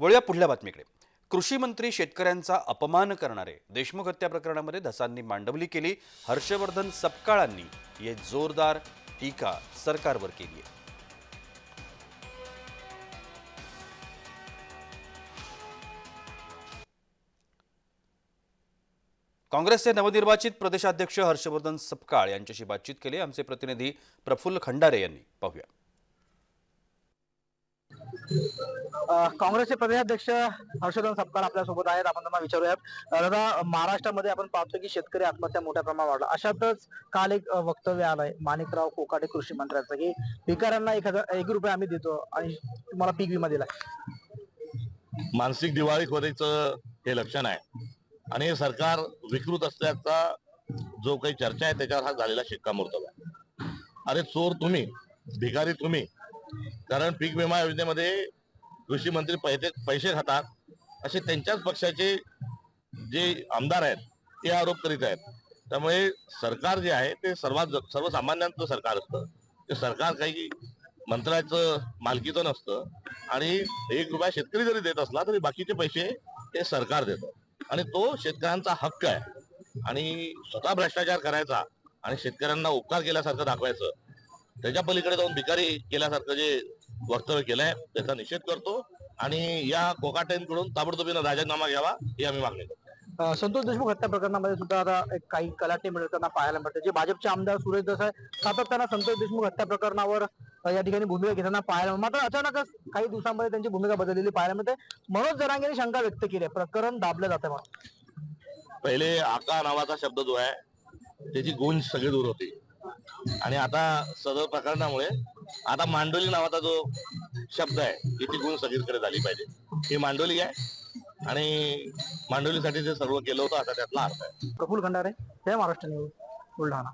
वळूया पुढल्या बातमीकडे. कृषी मंत्री शेतकऱ्यांचा अपमान करणारे देशमुख हत्या प्रकरणामध्ये धसांनी मांडवली केली. हर्षवर्धन सपकाळांनी ये जोरदार टीका सरकारवर केली आहे काँग्रेसचे नवनिर्वाचित प्रदेशाध्यक्ष हर्षवर्धन सपकाळ यांच्याशी बातचीत केली. आमचे प्रतिनिधी प्रफुल्ल खंडारे यांनी. पाहूया. काँग्रेसचे प्रदेशाध्यक्ष हर्षवर्धन सपकाळ आपल्यासोबत आहेत. आपण त्यांना विचारूयात. दादा महाराष्ट्रामध्ये आपण पाहतो की शेतकरी आत्महत्या मोठ्या प्रमाणात वाढला. अशातच काल एक वक्तव्य आलंय. माणिकराव कोकाटे कृषी मंत्र्याचं की पिकाऱ्यांना एक हजार एक रुपये आम्ही देतो आणि तुम्हाला पीक विमा दिलाय. मानसिक दिवाळीखोरीचं हे लक्षण आहे. आणि हे सरकार विकृत असल्याचा जो काही चर्चा आहे त्याच्यावर हा झालेला शिक्कामोर्तब आहे. अरे चोर तुम्ही भिकारी तुम्ही कारण पीक विमा योजनेमध्ये कृषी मंत्री पैसे पैसे खातात असे त्यांच्याच पक्षाचे जे आमदार आहेत ते आरोप करीत आहेत. त्यामुळे सरकार जे आहे ते सर्वात सर्वसामान्यांचं सरकार असतं. ते सरकार काही मंत्र्याचं मालकीचं नसतं. आणि एक रुपया शेतकरी जरी देत असला तरी बाकीचे पैसे ते सरकार देतं. आणि तो शेतकऱ्यांचा हक्क आहे. आणि स्वतः भ्रष्टाचार करायचा आणि शेतकऱ्यांना उपकार केल्यासारखं दाखवायचं त्याच्या पलीकडे जाऊन भिकारी केल्यासारखं जे वक्तव्य केलंय त्याचा निषेध करतो आणि या कोकाटेंकडून ताबडतोबीनं राजीनामा घ्यावा ही आम्ही मागणी करतो. संतोष देशमुख हत्या प्रकरणामध्ये सुद्धा आता एक काही कलाटे मिळताना पाहायला मिळते. जे भाजपचे आमदार सुरेश देसाई सातत्यानं संतोष देशमुख हत्या प्रकरणावर या ठिकाणी भूमिका घेताना पाहायला मिळते. मात्र अचानकच काही दिवसांमध्ये त्यांची भूमिका बदललेली पाहायला मिळते. मनोज जरांगेने शंका व्यक्त केली आहे. प्रकरण दाबलं जातं म्हणून. पहिले आका नावाचा शब्द जो आहे त्याची गुंज सगळी दूर होती. आणि आता सदर प्रकरणामुळे आता मांडोली नावाचा जो शब्द आहे त्याची गुण सगळीकडे झाली पाहिजे. ही मांडोली आहे आणि मांडोलीसाठी जे सर्व केलं होतं आता त्यातला अर्थ आहे. प्रफुल खंडारे जय महाराष्ट्र न्यूज बुलढाणा.